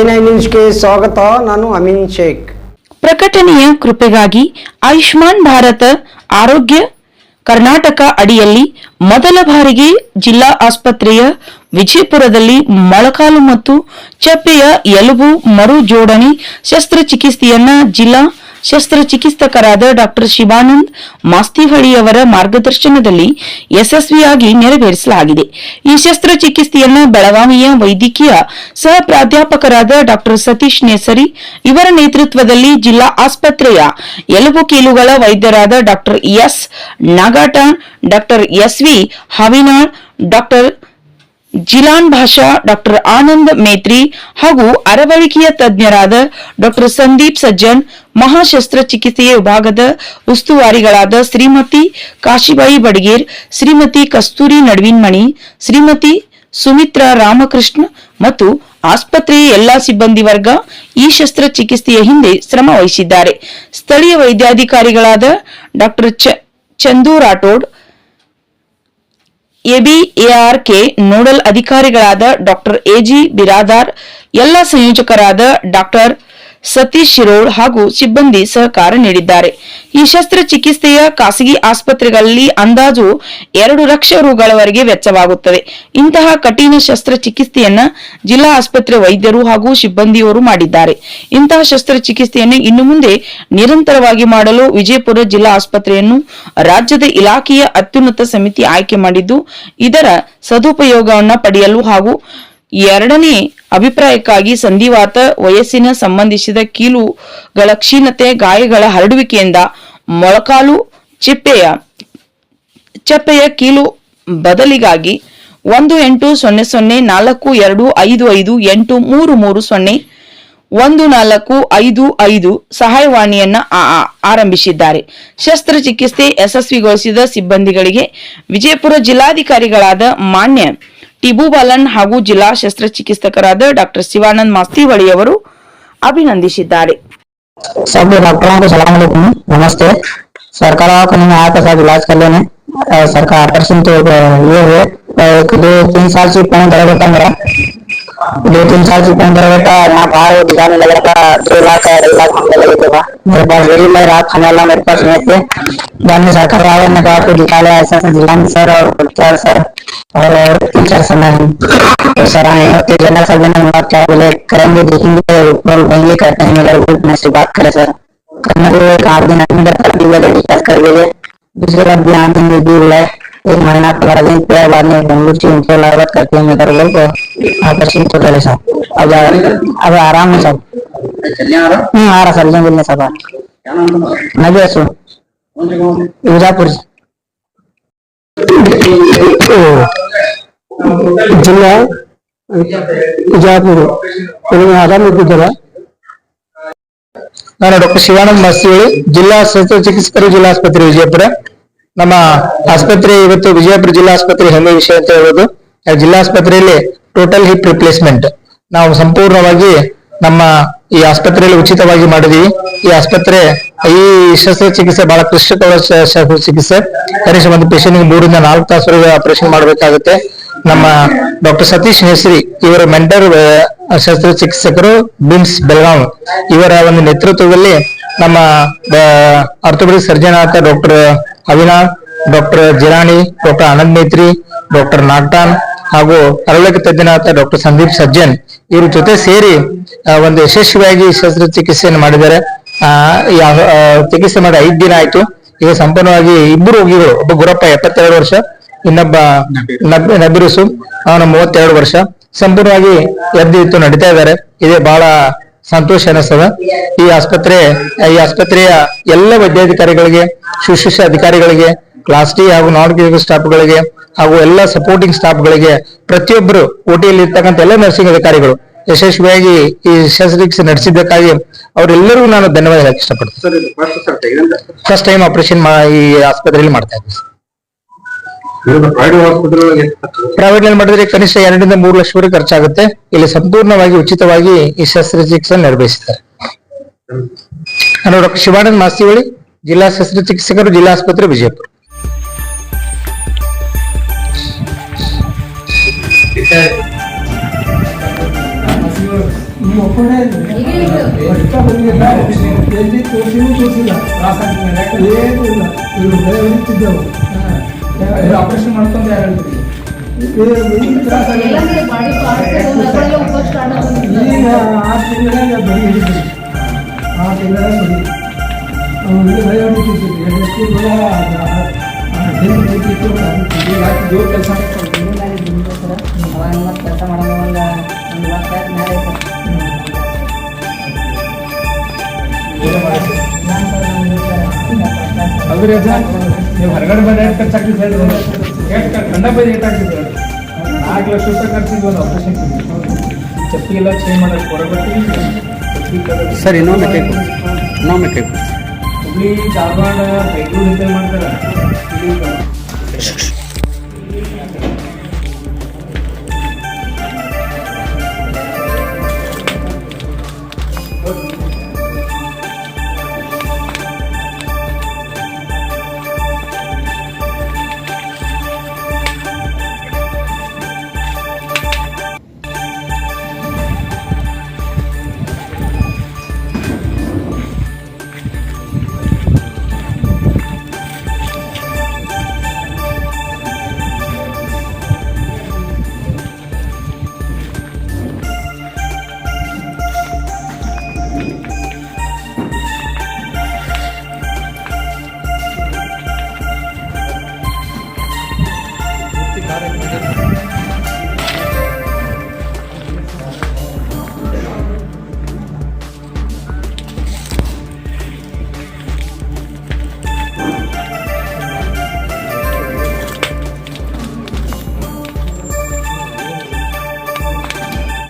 ಸ್ವಾಗತ, ನಾನು ಅಮೀನ್ ಶೇಖ್. ಪ್ರಕಟಣೆಯ ಕೃಪೆಗಾಗಿ ಆಯುಷ್ಮಾನ್ ಭಾರತ ಆರೋಗ್ಯ ಕರ್ನಾಟಕ ಅಡಿಯಲ್ಲಿ ಮೊದಲ ಬಾರಿಗೆ ಜಿಲ್ಲಾ ಆಸ್ಪತ್ರೆಯ ವಿಜಯಪುರದಲ್ಲಿ ಮೊಳಕಾಲು ಮತ್ತು ಚಪ್ಪೆಯ ಎಲುಬು ಮರು ಜೋಡಣೆ ಶಸ್ತ್ರಚಿಕಿತ್ಸೆಯನ್ನ ಜಿಲ್ಲಾ ಶಸ್ತ್ರಚಿಕಿತ್ಸಕರಾದ ಡಾಕ್ಟರ್ ಶಿವಾನಂದ್ ಮಾಸ್ತಿಹಳ್ಳಿಯವರ ಮಾರ್ಗದರ್ಶನದಲ್ಲಿ ಯಶಸ್ವಿಯಾಗಿ ನೆರವೇರಿಸಲಾಗಿದೆ. ಈ ಶಸ್ತ್ರಚಿಕಿತ್ಸೆಯನ್ನು ಬೆಳಗಾವಿಯ ವೈದ್ಯಕೀಯ ಸಹ ಪ್ರಾಧ್ಯಾಪಕರಾದ ಡಾಕ್ಟರ್ ಸತೀಶ್ ನೇಸರಿ ಇವರ ನೇತೃತ್ವದಲ್ಲಿ ಜಿಲ್ಲಾ ಆಸ್ಪತ್ರೆಯ ಎಲುಬು ಕೀಲುಗಳ ವೈದ್ಯರಾದ doctor S Nagatan doctor SV Havinal, doctor Jilan Basha, doctor Anand Metri ಹಾಗೂ ಅರವಳಿಕೆಯ ತಜ್ಞರಾದ ಡಾಕ್ಟರ್ ಸಂದೀಪ್ ಸಜ್ಜನ್ ಮಹಾಶಸ್ತ್ರಚಿಕಿತ್ಸೆಯ ವಿಭಾಗದ ಉಸ್ತುವಾರಿಗಳಾದ ಶ್ರೀಮತಿ ಕಾಶಿಬಾಯಿ ಬಡಗೇರ್, ಶ್ರೀಮತಿ ಕಸ್ತೂರಿ ನಡುವಿನ್ಮಣಿ, ಶ್ರೀಮತಿ ಸುಮಿತ್ರ ರಾಮಕೃಷ್ಣ ಮತ್ತು ಆಸ್ಪತ್ರೆಯ ಎಲ್ಲಾ ಸಿಬ್ಬಂದಿ ವರ್ಗ ಈ ಶಸ್ತ್ರಚಿಕಿತ್ಸೆಯ ಹಿಂದೆ ಶ್ರಮ ವಹಿಸಿದ್ದಾರೆ. ಸ್ಥಳೀಯ ವೈದ್ಯಾಧಿಕಾರಿಗಳಾದ doctor Chandu Rathod ABARK nodal ಅಧಿಕಾರಿಗಳಾದ ಡಾಕ್ಟರ್ ಎಜಿ ಬಿರಾದಾರ್ ಎಲ್ಲ ಸಂಯೋಜಕರಾದ ಡಾಕ್ಟರ್ ಸತೀಶ್ ಶಿರೋಳ್ ಹಾಗೂ ಸಿಬ್ಬಂದಿ ಸಹಕಾರ ನೀಡಿದ್ದಾರೆ. ಈ ಶಸ್ತ್ರಚಿಕಿತ್ಸೆಯ ಖಾಸಗಿ ಆಸ್ಪತ್ರೆಗಳಲ್ಲಿ ಅಂದಾಜು ಎರಡು ಲಕ್ಷ ರುಗಳವರೆಗೆ ವೆಚ್ಚವಾಗುತ್ತದೆ. ಇಂತಹ ಕಠಿಣ ಶಸ್ತ್ರಚಿಕಿತ್ಸೆಯನ್ನ ಜಿಲ್ಲಾ ಆಸ್ಪತ್ರೆ ವೈದ್ಯರು ಹಾಗೂ ಸಿಬ್ಬಂದಿಯವರು ಮಾಡಿದ್ದಾರೆ. ಇಂತಹ ಶಸ್ತ್ರಚಿಕಿತ್ಸೆಯನ್ನು ಇನ್ನು ಮುಂದೆ ನಿರಂತರವಾಗಿ ಮಾಡಲು ವಿಜಯಪುರ ಜಿಲ್ಲಾ ಆಸ್ಪತ್ರೆಯನ್ನು ರಾಜ್ಯದ ಇಲಾಖೆಯ ಅತ್ಯುನ್ನತ ಸಮಿತಿ ಆಯ್ಕೆ ಮಾಡಿದ್ದು, ಇದರ ಸದುಪಯೋಗವನ್ನು ಪಡೆಯಲು ಹಾಗೂ ಎರಡನೇ ಅಭಿಪ್ರಾಯಕ್ಕಾಗಿ ಸಂಧಿವಾತ ವಯಸ್ಸಿನ ಸಂಬಂಧಿಸಿದ ಕೀಲುಗಳ ಕ್ಷೀಣತೆ, ಗಾಯಗಳ ಹರಡುವಿಕೆಯಿಂದ ಮೊಳಕಾಲು ಚಿಪ್ಪೆಯ ಚಪ್ಪೆಯ ಕೀಲು ಬದಲಿಗಾಗಿ ಒಂದು ಎಂಟು ಸೊನ್ನೆ ಸೊನ್ನೆ ನಾಲ್ಕು ಎರಡು ಐದು ಐದು ಎಂಟು ಮೂರು ಮೂರು ಸೊನ್ನೆ ಒಂದು ನಾಲ್ಕು ಐದು ಐದು ಸಹಾಯವಾಣಿಯನ್ನ ಆರಂಭಿಸಿದ್ದಾರೆ. ಶಸ್ತ್ರಚಿಕಿತ್ಸೆ ಯಶಸ್ವಿಗೊಳಿಸಿದ ಸಿಬ್ಬಂದಿಗಳಿಗೆ ವಿಜಯಪುರ ಜಿಲ್ಲಾಧಿಕಾರಿಗಳಾದ ಮಾನ್ಯ ಟಿಬು ಬಾಲನ್ ಹಾಗೂ ಜಿಲ್ಲಾ ಶಸ್ತ್ರಚಿಕಿತ್ಸಕರಾದ ಡಾಕ್ಟರ್ ಶಿವಾನಂದ್ ಮಾಸ್ತಿವಳಿ ಅವರು ಅಭಿನಂದಿಸಿದ್ದಾರೆ सब डॉक्टरों को सलाम अलैकुम नमस्ते सरकार को नहीं आया था सब इलाज कर लेने अ, सरकार ऑपरेशन तो अ, ये हुए अ, एक दो तीन साल से पैन दर्द होता मेरा दो तीन साल से पैन दर्द होता यहाँ बाहर दिखाने लग रहा था दो लाख का ढाई लाख मांगने लगे थे वहाँ। मेरे पास मैं खाने वाला, मेरे पास थे। में कहा ऐसा सर, और चार सर? और तीन चार सर तो सर आए सर ने आप क्या बोले, करेंगे, देखेंगे करते हैं अगर वो मैं से बात करे, सर। करने को एक आठ दिन अंदर कर कर दूसरे भी है। एक महीना पंद्रह दिन बाद में से उनसे लागत करते हैं मेरे लोग ऑपरेशन तो करे सर। अब अब आराम है, सर। ಹ್ಮ್ ಆರ ಸರ್ ಇಲ್ಲಂಗಿಲ್ಲ ಸಭಾ. ನಗೇಶು. ವಿಜಾಪುರಿ. ವಿಜಾಪುರ. ನಾನು ಡಾಕ್ಟರ್ ಶಿವಾನಂದ್ ಮಸ್ತಿ ಜಿಲ್ಲಾ ಶಸ್ತ್ರ ಚಿಕಿತ್ಸಕರು ಜಿಲ್ಲಾಸ್ಪತ್ರೆ ವಿಜಯಪುರ. ನಮ್ಮ ಆಸ್ಪತ್ರೆ ಇವತ್ತು ವಿಜಯಪುರ ಜಿಲ್ಲಾ ಆಸ್ಪತ್ರೆ ಹೆಮ್ಮೆ ವಿಷಯ ಅಂತ ಹೇಳೋದು. ಜಿಲ್ಲಾಸ್ಪತ್ರೆಯಲ್ಲಿ ಟೋಟಲ್ ಹಿಪ್ ರಿಪ್ಲೇಸ್ಮೆಂಟ್ ನಾವು ಸಂಪೂರ್ಣವಾಗಿ ನಮ್ಮ ಈ ಆಸ್ಪತ್ರೆಯಲ್ಲಿ ಉಚಿತವಾಗಿ ಮಾಡಿದ್ವಿ. ಈ ಆಸ್ಪತ್ರೆ ಈ ಶಸ್ತ್ರಚಿಕಿತ್ಸೆ ಬಹಳ ಕ್ಲಿಷ್ಟಕರ ಚಿಕಿತ್ಸೆ. ಕನಿಷ್ಠ ಒಂದು ಪೇಷಂಟ್ ಮೂರಿಂದ ನಾಲ್ಕು ತಾಸುವರೆಗೆ ಆಪರೇಷನ್ ಮಾಡಬೇಕಾಗುತ್ತೆ. ನಮ್ಮ ಡಾಕ್ಟರ್ ಸತೀಶ್ ಹೆಸ್ರಿ, ಇವರ ಮೆಂಟರ್ ಶಸ್ತ್ರ ಚಿಕಿತ್ಸಕರು ಬಿಮ್ಸ್ ಬೆಳಗಾವ್ ಇವರ ಒಂದು ನೇತೃತ್ವದಲ್ಲಿ ನಮ್ಮ ಆರ್ಥೋಪೆಡಿಕ್ ಸರ್ಜನ್ ಆದ doctor Avina, doctor Jirani, doctor Anand Metri, doctor Nagtan ಹಾಗೂ ಅರಳಕ ತಜ್ಞನಾಥ ಡಾಕ್ಟರ್ ಸಂದೀಪ್ ಸಜ್ಜನ್ ಇವ್ರ ಜೊತೆ ಸೇರಿ ಒಂದು ಯಶಸ್ವಿಯಾಗಿ ಶಸ್ತ್ರಚಿಕಿತ್ಸೆಯನ್ನು ಮಾಡಿದ್ದಾರೆ. ಆ, ಆ, ಚಿಕಿತ್ಸೆ ಮಾಡಿ ಐದ್ ದಿನ ಆಯ್ತು. ಈಗ ಸಂಪೂರ್ಣವಾಗಿ ಇಬ್ಬರು ರೋಗಿಗಳು ಒಬ್ಬ ಗುರಪ್ಪ ಎಪ್ಪತ್ತೆರಡು ವರ್ಷ ಇನ್ನೊಬ್ಬ ನಬ್ ನಬಿರುಸು ಅವನ ಮೂವತ್ತೆರಡು ವರ್ಷ. ಸಂಪೂರ್ಣವಾಗಿ ಎದ್ದು ಇತ್ತು ನಡೀತಾ ಇದ್ದಾರೆ. ಇದೇ ಬಹಳ ಸಂತೋಷ ಅನಿಸ್ತದ ಈ ಆಸ್ಪತ್ರೆ ಈ ಆಸ್ಪತ್ರೆಯ ಎಲ್ಲ ವೈದ್ಯಾಧಿಕಾರಿಗಳಿಗೆ ಶುಶ್ರೂಷ ಅಧಿಕಾರಿಗಳಿಗೆ ಕ್ಲಾಸ್ ಡಿ ಹಾಗೂ ನಾನ್ ಕ್ಲಿನಿಕಲ್ ಸ್ಟಾಫ್ಗಳಿಗೆ ಹಾಗೂ ಎಲ್ಲ ಸಪೋರ್ಟಿಂಗ್ ಸ್ಟಾಫ್ಗಳಿಗೆ ಪ್ರತಿಯೊಬ್ಬರು ಓಟಿಯಲ್ಲಿ ಇರ್ತಕ್ಕಂಥ ಎಲ್ಲ ನರ್ಸಿಂಗ್ ಅಧಿಕಾರಿಗಳು ಯಶಸ್ವಿಯಾಗಿ ಈ ಶಸ್ತ್ರಚಿಕಿತ್ಸೆ ನಡೆಸಿದ್ದಕ್ಕಾಗಿ ಅವರೆಲ್ಲರಿಗೂ ನಾನು ಧನ್ಯವಾದ ಹೇಳಕ್ ಇಷ್ಟಪಡ್ತೀನಿ. ಫಸ್ಟ್ ಟೈಮ್ ಆಪರೇಷನ್ ಈ ಆಸ್ಪತ್ರೆಯಲ್ಲಿ ಮಾಡ್ತಾ ಇದ್ದೀವಿ ಪ್ರೈವೇಟ್ನಲ್ಲಿ ಮಾಡಿದ್ರೆ ಕನಿಷ್ಠ ಎರಡರಿಂದ ಮೂರು ಲಕ್ಷವರೆಗೆ ಖರ್ಚಾಗುತ್ತೆ. ಇಲ್ಲಿ ಸಂಪೂರ್ಣವಾಗಿ ಉಚಿತವಾಗಿ ಈ ಶಸ್ತ್ರಚಿಕಿತ್ಸೆ ನಿರ್ವಹಿಸುತ್ತಾರೆ ನಾನು ಡಾಕ್ಟರ್ ಶಿವಾನಂದ್ ಮಾಸ್ತಿವಳಿ ಜಿಲ್ಲಾ ಶಸ್ತ್ರಚಿಕಿತ್ಸಕರು ಜಿಲ್ಲಾ ಆಸ್ಪತ್ರೆ ವಿಜಯಪುರ. ನೀವು ಕಷ್ಟ ಬಂದಿಲ್ಲ ಎಲ್ಲಿ ತೋರಿಸಿನೂ ತೋರಿಸಿಲ್ಲ ಏನೂ ಇಲ್ಲ ಇವರು ಭಯ ಹೊಡಿತಿದ್ದೆವು ಆಪರೇಷನ್ ಮಾಡ್ಕೊಂಡು ಯಾರು ಹೇಳ್ತೀರಿ ಅದ್ರ ನೀವು ಹೊರಗಡೆ ಬಂದ ಎಷ್ಟು ಖರ್ಚಾಗ್ತಿದೆ ಹೇಳಿ. ಎಷ್ಟು ಕಂಡ ಬೈದು ಹೇಳಿ. ನಾಲ್ಕು ಲಕ್ಷ ರೂಪಾಯಿ ಖರ್ಚಿದ್ದು ಒಂದು ಆಪರೇಷನ್ ಚಪ್ಪಿ ಎಲ್ಲ ಚೇಂಜ್ ಮಾಡೋದು ಕಲರ್ ಸರ್ ಇನ್ನೊಮ್ಮೆ ಕೈ ಇನ್ನೊಮ್ಮೆ ಕೈ ಹುಬ್ಳಿ ಧಾರವಾಡ ಬೆಂಗಳೂರು ಮಾಡ್ತಾರೆ?